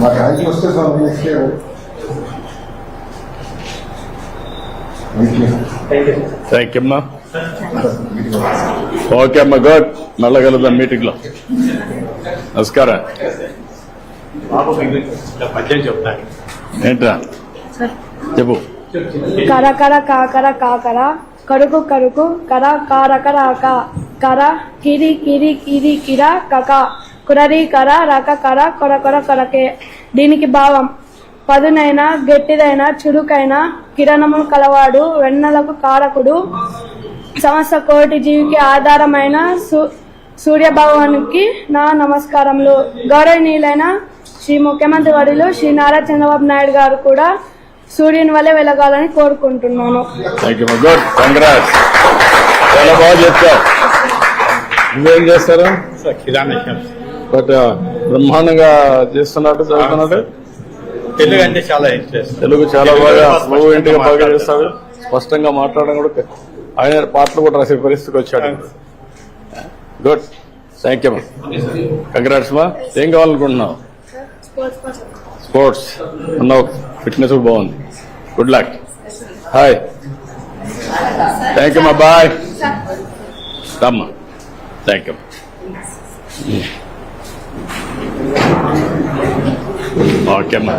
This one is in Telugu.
మా ర్యాంక్ వస్తే sir next year thank you అమ్మా ఓకే అమ్మా గుడ్ మళ్ళా కలుద్దాం మీటింగ్లో నమస్కారం బాబు మీకు ఇలా పద్యం చెప్తాను. ఏంట్రా? చెప్పు. కర కర కాకర కాకర కరుకు కరుకు కర కార కర కర కిరి కిరి కిరి కిర కక కురరి కర రక కర కొర కొర కొరకే దీనికి భావం. పదునైన గట్టిదైన చురుకైన కిరణము కలవాడు వెన్నెలకు కారకుడు. సమస్త కోటి జీవికి ఆధారమైన సు సూర్య భగవానికి నా నమస్కారములు. గౌరవనీయులైన శ్రీ ముఖ్యమంత్రి వర్యులు శ్రీ నారా చంద్రబాబు నాయుడు గారు కూడా సూర్యుని వల్లే వెలగాలని కోరుకుంటున్నాను. చాలా బాగా చెప్తావు నువ్వేం చేస్తారు? సార్ కిరాణా షాప్ బట్ బ్రహ్మాండంగా చేస్తున్నట్టు చదువుతున్నట్టు? తెలుగు అంటే చాలా తెలుగు చాలా బాగా ఫ్లూయెంట్గా బాగా చేస్తాడు స్పష్టంగా మాట్లాడడం కూడా ఆయన పాటలు కూడా రాసే పరిస్థితికి వచ్చాడు. గుడ్ థ్యాంక్ యూ కంగ్రాట్స్ మా ఏం కావాలనుకుంటున్నావు? స్పోర్ట్స్ ఉన్నావు ఫిట్నెస్ కూడా బాగుంది good luck hi thank you మా బాయ్ రమ్మా థ్యాంక్ యూ ఓకే అమ్మా